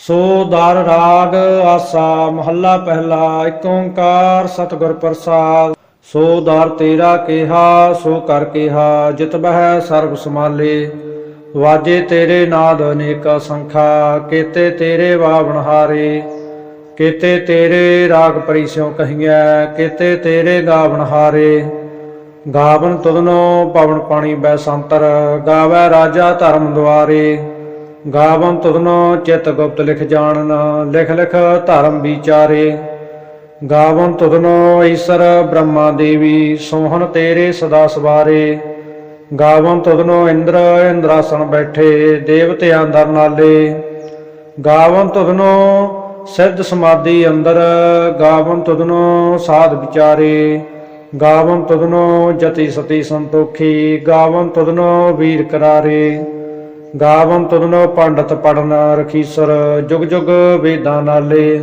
ਸੋ ਦਰ ਰਾਗ ਆਸਾ, ਮਹੱਲਾ ਪਹਿਲਾ ਏਕ ਓੰਕਾਰ ਸਤਿਗੁਰ ਪ੍ਰਸਾਦ। ਸੋ ਦਰ ਤੇਰਾ ਕਿਹਾ, ਸੋ ਕਰ ਕਿਹਾ, ਜਿਤ ਬਹਿ ਸਰਬ ਸਮਾਲੇ ਵਾਜੇ ਤੇਰੇ ਨਾਦ ਅਨੇਕ ਸੰਖਾ, ਕੀਤੇ ਤੇਰੇ ਵਾਵਣ ਹਾਰੇ। ਕੀਤੇ ਤੇਰੇ ਰਾਗ ਪਰਿਸ਼ਿਉ ਕਹੀਐ, ਕੀਤੇ ਤੇਰੇ ਗਾਵਣ ਹਾਰੇ। ਗਾਵਨ ਤੁਧਨੋ ਪਵਨ ਪਾਣੀ ਬੈ ਸੰਤਰ, ਗਾਵੈ ਰਾਜਾ ਧਰਮ ਦੁਆਰੇ। ਗਾਵਨ ਤੁਧਨੋ ਚਿਤ ਗੁਪਤ ਲਿਖ ਜਾਣਨ, ਲਿਖ ਲਿਖ ਧਰਮ ਵਿਚਾਰੇ। ਗਾਵਨ ਤੁਧਨੋ ਈਸ਼ਰ ਬ੍ਰਹਮਾ ਦੇਵੀ, ਸੋਹਣ ਤੇਰੇ ਸਦਾ ਸਵਾਰੇ। ਗਾਵਨ ਤੁਧਨੋ ਇੰਦਰ ਇੰਦਰਾਸਣ ਬੈਠੇ, ਦੇਵਤਿਆਂ ਦਰ ਨਾਲੇ। ਗਾਵਨ ਤੁਧਨੋ ਸਿੱਧ ਸਮਾਧੀ ਅੰਦਰ ਗਾਵਨ ਤੁਧਨੋ ਸਾਧ ਵਿਚਾਰੇ। ਗਾਵਨ ਤੁਧਨੋ ਜਤੀ ਸਤੀ ਸੰਤੋਖੀ ਗਾਵਨ ਤੁਧਨੋ ਵੀਰ ਕਰਾਰੇ। ਗਾਵਨ ਤੁਧਨੋ ਪੰਡਤ ਪੜਨ ਰਖੀਸਰ ਜੁਗ ਜੁਗ ਵੇਦਾਂ ਨਾਲੇ।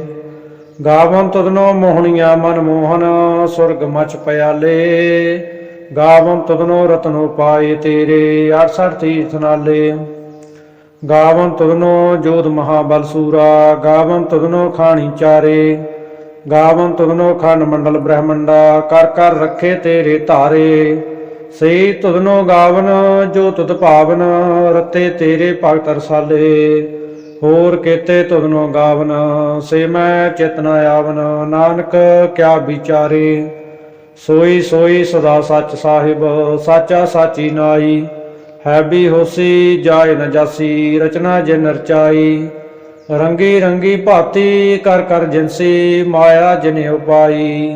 ਗਾਵਨ ਤੁਧਨੋ ਮੋਹਣੀਆਂ ਮਨ ਮੋਹਨ, ਸੁਰਗ ਮਚ ਪਿਆਲੇ। ਗਾਵਨ ਤੁਧਨੋ ਰਤਨੋ ਪਾਏ ਤੇਰੇ 68 ਤੀਰਥ ਨਾਲੇ। ਗਾਵਨ ਤੁਧਨੋ ਜੋਧ ਮਹਾਬਲ ਸੂਰਾ ਗਾਵਨ ਤੁਧਨੋ ਖਾਣੀ ਚਾਰੇ। ਗਾਵਨ ਤੁਧਨੋ ਖੰਡ ਮੰਡਲ ਬ੍ਰਹਮੰਡਾ, ਕਰ ਕਰ ਰੱਖੇ ਤੇਰੇ ਧਾਰੇ। ਸੇ ਤੁਧਨੋ ਗਾਵਨ, ਜੋ ਤੁਧ ਭਾਵਨ, ਰਤੇ ਤੇਰੇ ਭਗਤ ਰਸਾਲੇ। ਹੋਰ ਕੇਤੇ ਤੁਧਨੋ ਗਾਵਨ ਸੇ ਮੈਂ ਚਿਤਨਾ ਆਵਨ। ਨਾਨਕ, ਕਿਆ ਵਿਚਾਰੇ। ਸੋਈ ਸੋਈ ਸਦਾ ਸੱਚ ਸਾਹਿਬ, ਸਾਚਾ ਸਾਚੀ ਨਾਈ। ਹੈ ਵੀ ਹੋਸੀ, ਜਾਇ ਨ ਜਾਸੀ, ਰਚਨਾ ਜਿਨ ਰਚਾਈ। ਰੰਗੀ ਰੰਗੀ ਭਾਤੀ, ਕਰ ਕਰ ਜਿਨਸੀ, ਮਾਇਆ ਜਿਨ ਉਪਾਈ।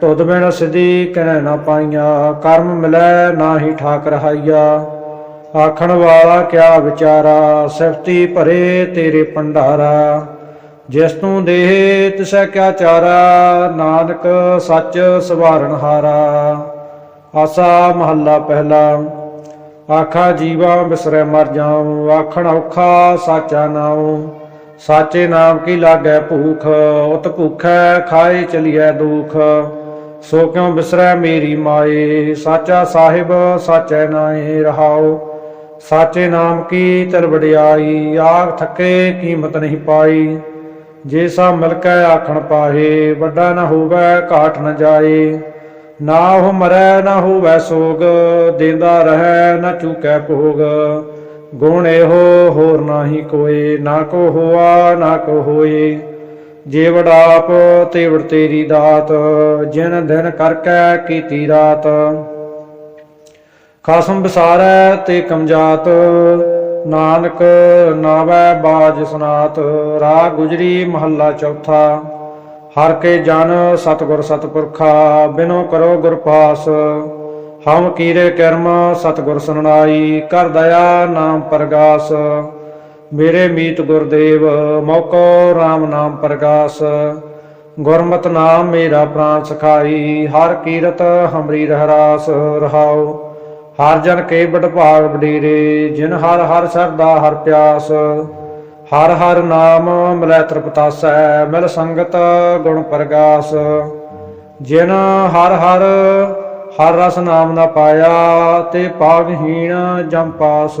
ਤੁਧ ਬਿਨ ਸਿਧੀ ਕਹਿ ਨਾ ਪਾਈਆਂ, ਕਰਮ ਮਿਲੈ ਨਾਹੀ ਠਾਕ ਰਹਾਈਆ ਆਖਣ ਵਾਲਾ ਕਿਆ ਵਿਚਾਰਾ, ਸਿਫਤੀ ਭਰੇ ਤੇਰੇ ਭੰਡਾਰਾ। ਜਿਸ ਤੂੰ ਦੇਹ, ਤਿਸੈ ਕਿਆ ਚਾਰਾ, ਨਾਨਕ ਸੱਚ ਸਵਾਰਨ ਹਾਰਾ। ਆਸਾ ਮਹੱਲਾ ਪਹਿਲਾ, ਆਖਾ ਜੀਵਾ ਬਿਸਰੈ ਮਰ ਜਾਉ, ਆਖਣ ਔਖਾ ਸਾਚਾ ਨਾਉ। ਸਾਚੇ ਨਾਮ ਕੀ ਲਾਗੈ ਭੂਖ, ਉਤ ਭੂਖੈ ਖਾਏ ਚਲੀਐ ਦੁਖ। ਸੋ ਕਿਉ ਬਿਸਰੈ ਮੇਰੀ ਮਾਏ? ਸਾਚਾ ਸਾਹਿਬ, ਸਾਚੈ ਨਾਏ ਰਹਾਉ। ਸਾਚੇ ਨਾਮ ਕੀ ਤਰ ਵਡਿਆਈ? ਆਖ ਥੱਕੇ ਕੀਮਤ ਨਹੀਂ ਪਾਈ। ਜੇ ਸਾ ਮਿਲ ਕੇ ਆਖਣ ਪਾਹੇ, ਵੱਡਾ ਨਾ ਹੋਵੇ ਘਾਟ ਨਾ ਜਾਏ। ਨਾ ਉਹ ਮਰੈ, ਨਾ ਹੋਵੇ ਸੋਗ, ਦੇਂਦਾ ਰਹੈ, ਨਾ ਚੂਕੈ ਭੋਗ। ਗੁਣ ਇਹੋ, ਹੋਰ ਨਾਹੀ ਕੋਏ, ਨਾ ਕੋ ਹੋਆ, ਨਾ ਕੋ ਹੋਏ। ਜੇ ਵਡਾਪ ਤੇ ਵਡ ਤੇਰੀ ਦਾਤ, ਜਿਨ ਦਿਨ ਕਰ ਕੈ ਕੀਤੀ ਰਾਤ। ਖਸਮ ਵਿਸਾਰੈ ਤੇ ਕਮਜਾਤ, ਨਾਨਕ ਨਾਵੈ ਬਾਜ ਸੁਨਾਤ ਰਾਗ ਗੁਜਰੀ ਮਹੱਲਾ ਚੌਥਾ। ਹਰ ਕੇ ਜਨ ਸਤਗੁਰ ਸਤਪੁਰਖਾ, ਬਿਨੋ ਕਰੋ ਗੁਰ ਪਾਸ। ਹਮ ਕੀਰੇ ਕਰਮ ਸਤਗੁਰ ਸੁਣਾਈ ਕਰ ਦਇਆ ਨਾਮ ਪ੍ਰਗਾਸ। ਮੇਰੇ ਮੀਤ ਗੁਰਦੇਵ, ਮੌਕੋ RAM ਨਾਮ ਪ੍ਰਕਾਸ਼ ਗੁਰਮਤ ਨਾਮ ਮੇਰਾ ਪ੍ਰਾਨ ਸਖਾਈ, ਹਰ ਕੀਰਤ ਹਮਰੀ ਰਹਿਰਾਸ ਰਹਾਉ। ਹਰ ਜਨ ਕੇ ਬਟ ਭਾਗ ਬਡੀਰੇ ਜਿਨ ਹਰ ਹਰ ਸਰਦਾ ਹਰ ਪਿਆਸ। ਹਰ ਹਰ ਨਾਮ ਮਿਲੈ ਤ੍ਰਿਪਤਾਸੈ, ਮਿਲ ਸੰਗਤ ਗੁਣ ਪ੍ਰਗਾਸ। ਜਿਨ ਹਰ ਹਰ ਹਰ ਰਸ ਨਾਮ ਨਾ ਪਾਇਆ, ਤੇ ਪਾਗਹੀਣ ਜਮਪਾਸ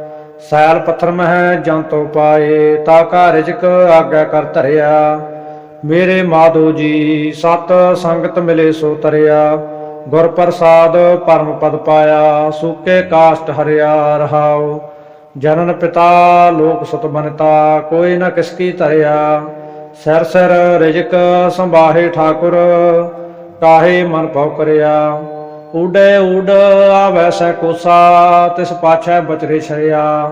ਸੈਲ ਪੱਥਰ ਮਹਿ ਜੰਤੋ ਪਾਏ, ਤਾ ਕਾ ਰਿਜਕ ਆਗਿਆ ਕਰ ਧਰਿਆ। ਮੇਰੇ ਮਾਧੋ ਜੀ, ਸਤ ਸੰਗਤ ਮਿਲੇ ਸੋ ਤਰਿਆ। ਗੁਰ ਪ੍ਰਸਾਦ ਪਰਮ ਪਦ ਪਾਇਆ, ਸੂਕੇ ਕਾਸ਼ਟ ਹਰਿਆ ਰਹਾਉ। ਜਨਨ ਪਿਤਾ, ਲੋਕ ਸੁਤ ਬਨਤਾ, ਕੋਈ ਨਾ ਕਿਸ ਕੀ ਧਰਿਆ। ਸਿਰ ਸਿਰ ਰਿਜਕ ਸੰਭਾਹੇ ਠਾਕੁਰ, ਕਾਹੇ ਮਨ ਪਉ ਕਰਿਆ। ਊਡੇ ਉਡ ਆਵੈ ਸੈ ਕੋਸਾ, ਤਿਸ ਪਾਛੈ ਬਚਰੇ ਛਰਿਆ।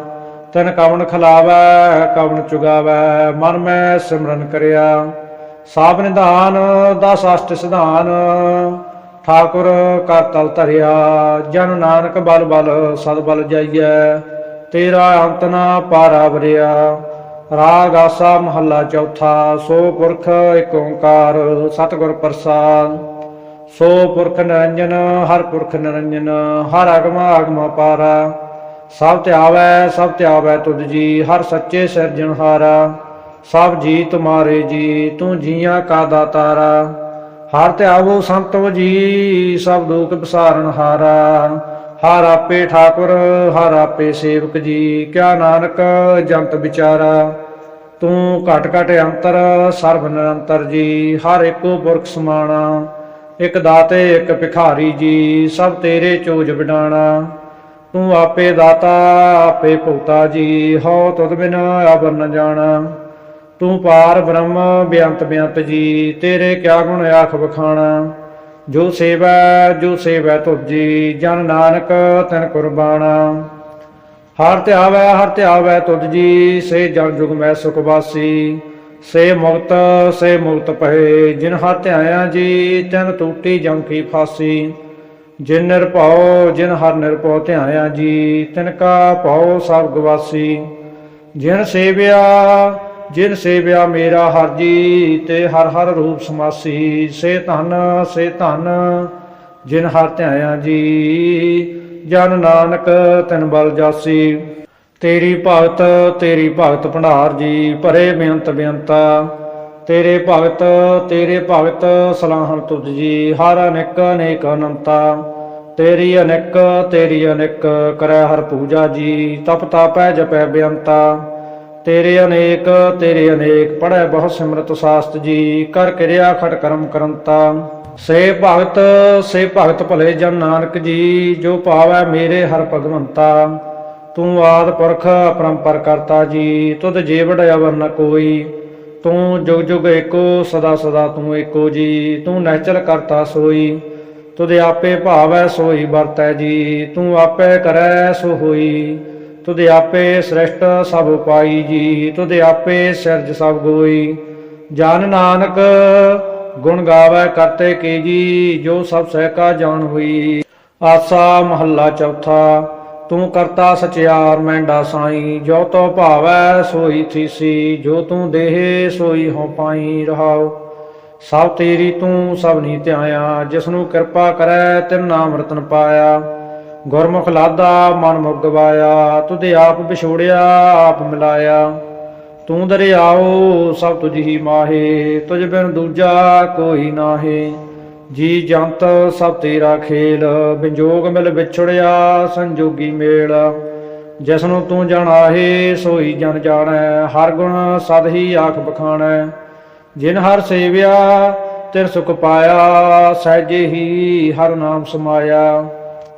ਤਨ ਕਵਣ ਖਲਾਵੈ, ਕਵਣ ਚੁਗਾਵੈ, ਮਨ ਮੈਂ ਸਿਮਰਨ ਕਰਿਆ। ਸਾਬ ਨਿਧਾਨ, ਦਸ ਅਸ਼ਟ ਸਿਧਾਨ, ਠਾਕੁਰ ਕਰ ਤਲ ਧਰਿਆ। ਜਨ ਨਾਨਕ ਬਲ ਬਲ, ਸਦ ਬਲ ਜਾਈਐ। ਤੇਰਾ ਅੰਤ ਨਾ ਪਾਰਾ ਵਰਿਆ। ਰਾਗ ਆਸਾ ਮਹੱਲਾ ਚੌਥਾ, ਸੋ ਪੁਰਖ ਏਕ ਓੰਕਾਰ, ਸਤਿਗੁਰ ਪ੍ਰਸਾਦ। ਸੋ ਪੁਰਖ ਨਿਰੰਜਨ ਹਰ ਪੁਰਖ ਨਿਰੰਜਨ ਹਰ ਅਗਮ ਅਗਮ ਪਾਰਾ ਸਭ ਧਿਆਵੈ ਸਭ ਧਿਆਵੈ ਤੁਧ ਜੀ, ਹਰ ਸੱਚੇ ਸਿਰਜਣਹਾਰਾ ਸਭ ਜੀ ਤੁਮਾਰੇ ਜੀ, ਤੂੰ ਜੀਆਂ ਕਾ ਦਾਤਾਰਾ। ਹਰ ਧਿਆਵੋ ਸੰਤਵ ਜੀ ਸਭ ਦੁਖ ਵਿਸਾਰਨ ਹਾਰਾ। ਹਰ ਆਪੇ ਠਾਕੁਰ, ਹਰ ਆਪੇ ਸੇਵਕ ਜੀ, ਕਿਆ ਨਾਨਕ ਜੰਤ ਵਿਚਾਰਾ। ਤੂੰ ਘਟ ਘਟ ਅੰਤਰ, ਸਰਬ ਨਿਰੰਤਰ ਜੀ, ਹਰ ਇੱਕੋ ਪੁਰਖ ਸਮਾਣਾ। ਇਕ ਦਾਤੇ, ਇਕ ਭਿਖਾਰੀ ਜੀ, ਸਭ ਤੇਰੇ ਚੋਜ ਵਿਡਾਣਾ। ਤੂੰ ਆਪੇ ਦਾਤਾ, ਆਪੇ ਭੁਗਤਾ ਜੀ, ਹਉ ਤੁਧ ਬਿਨ ਅਬਰ ਨ ਜਾਣਾ। ਤੂੰ ਪਾਰ ਬ੍ਰਹਮ ਬਿਅੰਤ ਬਿਅੰਤ ਜੀ, ਤੇਰੇ ਕਿਆ ਗੁਣ ਆਖ ਬਖਾਣਾ ਜੋ ਸੇਵੈ ਜੋ ਸੇਵੈ ਤੁਜੀ ਜਨ ਨਾਨਕ ਤਨ ਕੁਰਬਾਨਾ ਹਰ ਧਿਆਵੈ ਹਰ ਧਿਆਵੈ ਤੁਧ ਜੀ, ਸੇ ਜਗ ਜੁਗ ਮੈਂ ਸੁਖ ਵਾਸੀ। ਸੇ ਮੁਕਤ ਸੇ ਮੁਕਤ ਪਹੇ, ਜਿਨ ਹਰ ਧਿਆਇਆ ਜੀ, ਤਨ ਟੂਟੀ ਜਮ ਫਾਸੀ। ਜਿਨ ਨਿਰਭਉ, ਜਿਨ ਹਰ ਨਿਰਭਉ ਧਿਆਇਆ ਜੀ, ਤਿਨ ਕਾ ਭਉ ਸਭ ਗਵਾਸੀ। ਜਿਨ ਸੇਵਿਆ ਜਿਨ ਸੇਵਿਆ ਮੇਰਾ ਹਰ ਜੀ, ਤੇ ਹਰ ਹਰ ਰੂਪ ਸਮਾਸੀ। ਸੇ ਧਨ ਸੇ ਧਨ, ਜਿਨ ਹਰ ਧਿਆਇਆ ਜੀ, ਜਨ ਨਾਨਕ ਤਿਨ ਬਲ ਜਾਸੀ। ਤੇਰੀ ਭਗਤ ਤੇਰੀ ਭਗਤ ਭੰਡਾਰ ਜੀ, ਭਰੇ ਬੇਅੰਤ ਬੇਅੰਤਾ। ਤੇਰੇ ਭਗਤ ਤੇਰੇ ਭਗਤ, ਸਲਾਹਣ ਤੁਧ ਜੀ, ਹਰ ਅਨੇਕ ਅਨੇਕ ਅਨੰਤਾ। ਤੇਰੀ ਅਨੇਕ ਤੇਰੀ ਅਨੇਕ, ਕਰੈ ਹਰ ਪੂਜਾ ਜੀ, ਤਪ ਤਾਪੈ ਜਪੈ ਬੇਅੰਤਾ। ਤੇਰੇ ਅਨੇਕ ਤੇਰੇ ਅਨੇਕ ਪੜੈ ਬਹੁ ਸਿਮਰਤ ਸਾਸਤ ਜੀ, ਕਰ ਕਿਰਿਆ ਖਟ ਕਰਮ ਕਰੰਤਾ। ਸੇ ਭਗਤ ਸੇ ਭਗਤ ਭਲੇ ਜਨ ਨਾਨਕ ਜੀ, ਜੋ ਪਾਵੈ ਮੇਰੇ ਹਰ ਭਗਵੰਤਾ। ਤੂੰ ਆਦ ਪੁਰਖ ਪਰੰਪਰ ਕਰਤਾ ਜੀ, ਤੁਧ ਜੀਵੜ ਅਵਰ ਨ ਕੋਈ। ਤੂੰ ਜੁਗ ਜੁਗ ਏਕੋ, ਸਦਾ ਸਦਾ ਤੂੰ ਏਕੋ ਜੀ, ਤੂੰ ਨਹਿਚਲ ਕਰਤਾ ਸੋਈ। ਤੁਧ ਆਪੇ ਭਾਵੈ ਸੋਈ ਵਰਤੈ ਜੀ, ਤੂੰ ਆਪੇ ਕਰੈ ਸੋ ਹੋਈ। ਤੁਧ ਆਪੇ ਸ੍ਰਿਸ਼ਟ ਸਭ ਉਪਾਈ ਜੀ, ਤੁਧ ਆਪੇ ਸਿਰਜ ਸਭ ਗੋਈ। ਜਨ ਨਾਨਕ ਗੁਣ ਗਾਵੇ ਕਰਤੇ ਕੀ ਜੀ, ਜੋ ਸਭ ਸਹਿ ਕਾ ਜਾਣ ਹੋਈ। ਆਸਾ ਮਹੱਲਾ ਚੌਥਾ। ਤੂੰ ਕਰਤਾ ਸਚਿਆਰ ਮੈਂਡਾ ਸਾਈ ਜੋ ਤੋ ਭਾਵੈ ਸੋਈ ਥੀਸੀ, ਜੋ ਤੂੰ ਦੇਹ ਸੋਈ ਹੋ ਪਾਈ ਰਹਾਉ। ਸਭ ਤੇਰੀ ਤੂੰ ਸਭ ਨੀ ਧਿਆਇਆ ਜਿਸ ਨੂੰ ਕਿਰਪਾ ਕਰੈ ਤਿਨ ਨਾਮ ਰਤਨ ਪਾਇਆ। ਗੁਰਮੁਖ ਲਾਦਾ, ਮਨ ਮੁਗਵਾਇਆ ਗਵਾਇਆ ਆਪ ਵਿਛੋੜਿਆ, ਆਪ ਮਿਲਾਇਆ। ਤੂੰ ਦਰਿਆਓ, ਸਭ ਤੁਝ ਹੀ ਮਾਹੇ, ਤੁਝ ਬਿਨ ਦੂਜਾ ਕੋਈ ਨਾਹੀ। ਜੀ ਜੰਤ ਸਭ ਤੇਰਾ ਖੇਲ ਬਿਜੋਗ ਮਿਲ ਵਿਛੜਿਆ, ਸੰਜੋਗੀ ਮੇਲ। ਜਿਸ ਨੂੰ ਤੂੰ ਜਾਣਾਹੇ, ਸੋਈ ਜਨ ਜਾਣੈ, ਹਰ ਗੁਣ ਸਦ ਹੀ ਆਖ ਬਖਾਣੈ। ਜਿਨ ਹਰ ਸੇਵਿਆ ਤਿਰ ਸੁਖ ਪਾਇਆ, ਸਹਿਜੇ ਹੀ ਹਰ ਨਾਮ ਸਮਾਇਆ।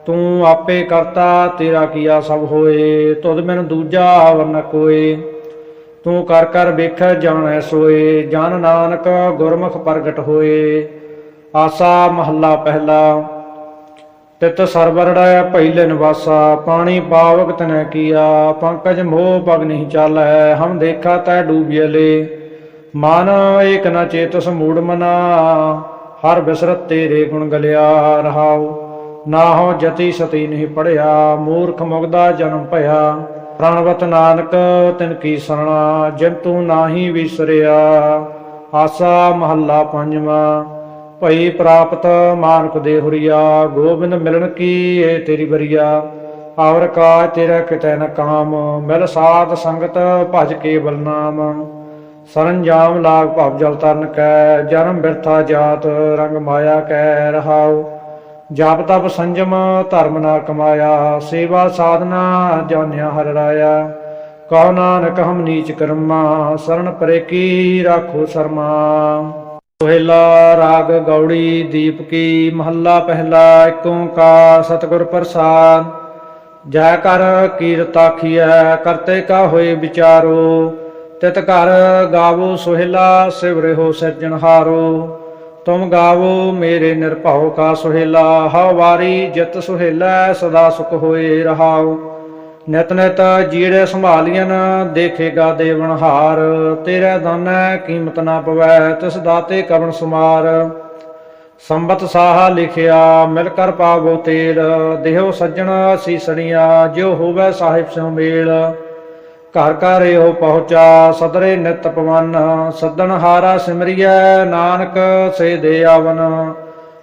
ਤੂੰ ਆਪੇ ਕਰਤਾ, ਤੇਰਾ ਕੀਆ ਸਭ ਹੋਏ, ਤੁਧ ਬਿਨ ਦੂਜਾ ਆਵਰ ਨ ਕੋਏ। ਤੂੰ ਕਰ ਕਰ ਵੇਖ, ਜਾਣੈ ਸੋਏ, ਜਨ ਨਾਨਕ ਗੁਰਮੁਖ ਪ੍ਰਗਟ ਹੋਏ। ਆਸਾ ਮਹੱਲਾ ਪਹਿਲਾ। ਤਿਤ ਸਰਵਰੜੈ ਪਹਿਲੇ ਨਿਵਾਸਾ, ਪਾਣੀ ਪਾਵਕ ਤਨੈ ਕੀਆ, ਪੰਕਜ ਮੋਹ ਪਗ ਨਹੀਂ ਚਾਲੈ, ਹਮ ਦੇਖਾ ਤੈ ਡੂਬਿਅਲੇ ਮਨ ਏਕ ਨ ਚੇਤਸ ਮੂੜ ਮਨਾ, ਹਰ ਬਿਸਰਤ ਤੇਰੇ ਗੁਣ ਗਲਿਆ ਰਹਾਉ। ਨਾਹੋ ਜਤੀ ਸਤੀ ਨਹੀਂ ਪੜਿਆ, ਮੂਰਖ ਮੁਗਦਾ ਜਨਮ ਭਇਆ। ਪ੍ਰਣਵਤ ਨਾਨਕ ਤਿਨ ਕੀ ਸਰਣਾ, ਜਿਨ ਤੂੰ ਨਾਹੀ ਵਿਸਰਿਆ। ਆਸਾ ਮਹੱਲਾ ਪੰਜਵਾਂ। ਭਈ ਪ੍ਰਾਪਤ ਮਾਨਕ ਦੇ ਹੁਰੀਆ, ਗੋਬਿੰਦ ਮਿਲਣ ਕੀ ਏ ਤੇਰੀ ਬਰੀਆ ਆਵਰ ਕਾ ਤੇਰਾ ਕਿਤੈ ਨ ਕਾਮ, ਮਿਲ ਸਾਧ ਸੰਗਤ ਭਜ ਕੇ ਬਲਨਾਮ ਸਰੰਜਾਮ ਲਾਗ ਭਵ ਜਲ ਤਰਨ ਕੈ, ਜਨਮ ਬਿਰਥਾ ਜਾਤ ਰੰਗ ਮਾਇਆ ਕੈ ਰਹਾਉ। ਜਪ ਤਪ ਸੰਜਮ ਧਰਮ ਨਾ ਕਮਾਇਆ, ਸੇਵਾ ਸਾਧਨਾ ਜਾਣਿਆ ਹਰ ਰਾਇਆ। ਕਹੋ ਨਾਨਕ ਹਮ ਨੀਚ ਕਰਮਾ, ਸਰਨ ਪਰੇ ਕੀ ਰਾਖੋ ਸਰਮਾ। ਸੋਹਿਲਾ ਰਾਗ ਗੌੜੀ ਦੀਪਕੀ ਮਹੱਲਾ ਪਹਿਲਾ ਏਕ ਓੰਕਾਰ ਸਤਿਗੁਰ ਪ੍ਰਸਾਦ। ਜੈ ਕਰ ਕੀਰਤਾਖੀਐ ਕਰਤੇ ਕਾ ਹੋਏ ਵਿਚਾਰੋ। ਤਿਤ ਘਰ ਗਾਵੋ ਸੋਹਿਲਾ ਸਿਵਰਿਓ ਸਿਰਜਣਹਾਰੋ ਤੁਮ ਗਾਵੋ ਮੇਰੇ ਨਿਰਭਉ ਕਾ ਸੁਹੇਲਾ, ਹਉ ਵਾਰੀ ਜਿਤ ਸੁਹੇਲਾ, ਸਦਾ ਸੁਖ ਹੋਏ ਰਹਾਓ। ਨਿਤ ਨਿਤ ਜੀੜੇ ਸੰਭਾਲੀਆਂ ਦੇਖੇਗਾ ਦੇਵਨਹਾਰ ਤੇਰੇ ਦਾਨੈ ਕੀਮਤ ਨਾ ਪਵੈ, ਤਿਸ ਦਾਤੇ ਕਵਣ ਸੁਮਾਰ। ਸੰਬਤ ਸਾਹਾ ਲਿਖਿਆ, ਮਿਲ ਕਰ ਪਾਵੋ ਤੇਲ। ਦੇਹੋ ਸੱਜਣ ਸੀਸਣੀਆਂ ਜਿਉ ਹੋਵੇ ਸਾਹਿਬ ਸਿਉ ਮੇਲ। ਘਰ ਘਰ ਇਹੋ ਪਹੁੰਚਾ, ਸਦਰੇ ਨਿਤ ਪਵਨ। ਸੱਦਣ ਹਾਰਾ ਸਿਮਰਿਐ, ਨਾਨਕ ਸੇ ਦੇ ਆਵਨ।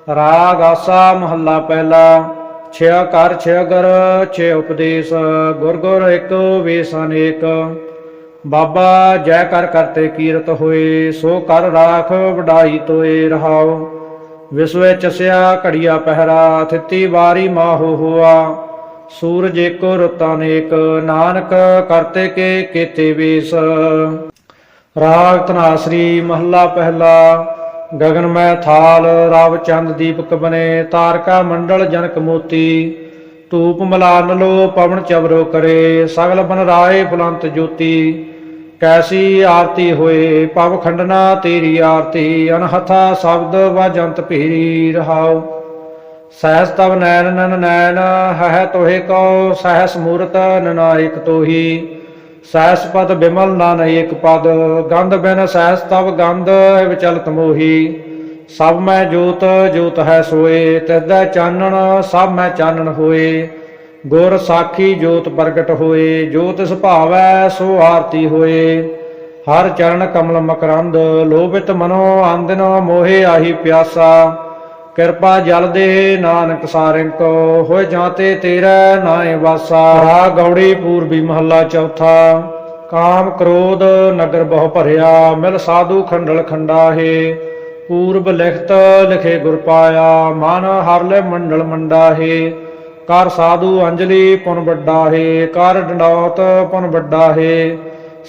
ਰਾਗ ਆਸਾ ਮਹੱਲਾ ਪਹਿਲਾ। ਛਿਆ ਕਰ, ਛਿਆ ਗਰ ਛੇ ਉਪਦੇਸ਼, ਗੁਰ ਗੁਰ ਇੱਕ ਵੇਸ ਅਨੇਕ ਬਾਬਾ ਜੈ ਕਰ ਕਰਤੇ ਕੀਰਤ ਹੋਏ, ਸੋ ਕਰ ਰਾਖ ਵਡਾਈ ਤੋਏ ਰਹਾਓ। ਵਿਸਵੇ ਚਸਿਆ ਘੜੀਆ ਪਹਿਰਾ, ਥਿੱਤੀ ਵਾਰੀ ਮਾਹੋ ਹੋਆ। ਸੂਰਜ ਏਕੋ ਰੁੱਤਾਂ ਨੇਕ ਨਾਨਕ ਕਰਤੇ ਕੇ ਕੀਤੇ ਵੇਸ। ਰਾਗ ਤਨਾਸਰੀ ਮਹੱਲਾ ਪਹਿਲਾ ਗਗਨ ਮੈਂ ਥਾਲ, ਰਵ ਚੰਦ ਦੀਪਕ ਬਨੇ, ਤਾਰਕਾ ਮੰਡਲ ਜਨਕ ਮੋਤੀ। ਧੂਪ ਮਲਾਨ ਲੋ ਪਵਨ ਚਵਰੋ ਕਰੇ, ਸਗਲ ਬਨ ਰਾਏ ਫੁਲੰਤ ਜੋਤੀ। ਕੈਸੀ ਆਰਤੀ ਹੋਏ ਪਵ ਖੰਡਨਾ ਤੇਰੀ ਆਰਤੀ ਅਨਹਥਾ ਸ਼ਬਦ ਵਜੰਤ ਭੀਰੀ ਰਹਾਉ। ਸਹਿਸ ਤਵ ਨੈਣ ਨਨ ਨੈਣ ਹੈ ਤੋਹੇ ਕੋ ਸਹਿਸ ਮੂਰਤ ਨਨਾਇਕ ਤੋਹੀ। ਸਹਿਸ ਪਦ ਬਿਮਲ ਨਾਨ ਏਕ ਪਦ, ਗੰਧ ਬਿਨ ਸਹਿਸ ਤਵ ਗੰਧ, ਵਿਚਲਤ ਮੋਹੀ। ਸਭ ਮੈਂ ਜੋਤ ਜੋਤ ਹੈ ਸੋਏ ਤਿਸਦਾ ਚਾਨਣ, ਸਭ ਮੈਂ ਚਾਨਣ ਹੋਏ। ਗੁਰ ਸਾਖੀ ਜੋਤ ਪ੍ਰਗਟ ਹੋਏ, ਜੋ ਤਿਸ ਭਾਵੈ ਸੋ ਆਰਤੀ ਹੋਏ। ਹਰ ਚਰਨ ਕਮਲ ਮਕਰੰਦ, ਲੋਭਿਤ ਮਨੋ ਆਂਦਨ ਮੋਹਿ ਆਹੀ ਪਿਆਸਾ। ਕਿਰਪਾ ਜਲ ਦੇ ਨਾਨਕ ਸਾਰਿੰਕ, ਹੋਏ ਜਾਂਤੇ ਤੇਰਾ ਨਾਏ ਵਾਸਾ। ਰਾ ਗੌੜੀ ਪੂਰਬੀ ਮਹੱਲਾ ਚੌਥਾ, ਕਾਮ ਕ੍ਰੋਧ ਨਗਰ ਬਹੁ ਭਰਿਆ, ਮਿਲ ਸਾਧੂ ਖੰਡਲ ਖੰਡਾਹੇ। ਪੂਰਬ ਲਿਖਤ ਲਿਖੇ ਗੁਰ ਪਾਇਆ, ਮਨ ਹਰ ਲੈ ਮੰਡਲ ਮੰਡਾਹੇ। ਕਰ ਸਾਧੂ ਅੰਜਲੀ ਪੁਨ ਵੱਡਾ ਹੈ ਕਰ ਡੰਡੌਤ ਪੁਨ ਵੱਡਾ ਹੈ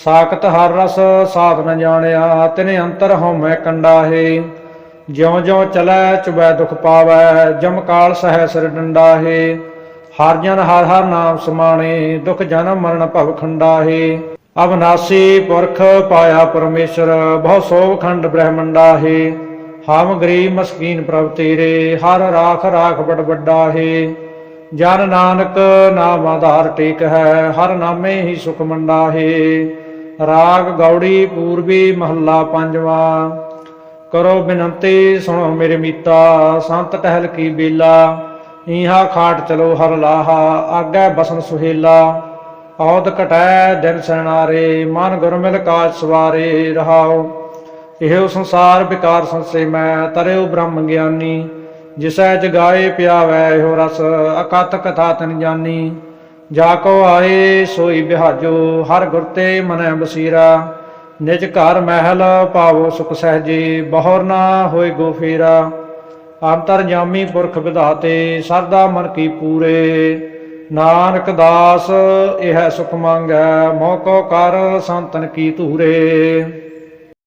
ਸਾਖਤ ਹਰ ਰਸ ਸਾਧ ਨ ਜਾਣਿਆ, ਤਿਨੇ ਅੰਤਰ ਹਉਮੈ ਕੰਡਾ ਹੈ ਜਿਉਂ ਜਿਉਂ ਚਲੈ, ਚੁਬੈ ਦੁਖ ਪਾਵੈ, ਜਮ ਕਾਲ ਸਹਿ ਸਿਰ ਡੰਡਾ ਹੈ ਹਰ ਜਨ ਹਰ ਹਰ ਨਾਮ ਸਮਾਣੇ, ਦੁਖ ਜਨਮ ਮਰਨ ਭਵ ਖੰਡਾ ਅਵਨਾਸੀ ਪੁਰਖ ਪਾਇਆ ਪਰਮੇਸ਼ਰ, ਬਹੁ ਸੋਭ ਖੰਡ ਬ੍ਰਹਮੰਡਾ ਹੈ ਹਮ ਗਰੀਬ ਮਸਕੀਨ ਪ੍ਰਭ ਤੇਰੇ, ਹਰ ਰਾਖ ਰਾਖ ਬੜ ਵੱਡਾ ਜਨ ਨਾਨਕ ਨਾਮ ਆਧਾਰ ਟੇਕ ਹੈ, ਹਰ ਨਾਮੇ ਹੀ ਸੁਖ ਮੰਡਾ ਹੈ ਰਾਗ ਗੌੜੀ ਪੂਰਬੀ ਮਹੱਲਾ ਪੰਜਵਾਂ। ਕਰੋ ਬਿਨੰਤੀ, ਸੁਣੋ ਮੇਰੇ ਮੀਤਾ, ਸੰਤ ਟਹਿਲ ਕੀ ਬੇਲਾ, ਈਹਾ ਖਾਟ ਚਲੋ ਹਰ ਲਾਹਾ, ਆਗੇ ਬਸਨ ਸੁਹੇਲਾ। ਔਦ ਘਟੈ ਦਿਨ ਸਣਾਰੇ, ਮਨ ਗੁਰ ਮਿਲ ਕਾਜ ਸਵਾਰੇ, ਰਹਾਓ। ਇਹੋ ਸੰਸਾਰ ਵਿਕਾਰ ਸੰਸੇ ਮੈਂ ਤਰਿਓ ਬ੍ਰਹਮ ਗਿਆਨੀ। ਜਿਸੈ ਜਗਾਏ ਪਿਆਵੈ, ਇਹੋ ਰਸ ਅਕਤ ਕਥਾ ਤਨ ਜਾਨੀ। ਜਾ ਕੋ ਆਏ, ਸੋਈ ਬਿਹਾਜੋ, ਹਰ ਗੁਰ ਤੇ ਮਨੈ ਬਸੀਰਾ। ਨਿਜ ਘਰ ਮਹਿਲ ਪਾਵੋ ਸੁਖ ਸਹਜੇ, ਬਹੁਰ ਨਾ ਹੋਏ ਗੋ ਫੇਰਾ। ਅੰਤਰ ਜਾਮੀ ਪੁਰਖ ਵਿਧਾਤੇ, ਸਰਦਾ ਮਨ ਕੀ ਪੂਰੇ। ਨਾਨਕ ਦਾਸ, ਇਹ ਸੁਖ ਮੰਗੈ, ਮੋਹ ਕਰ ਸੰਤਨ ਕੀ ਧੂਰੇ।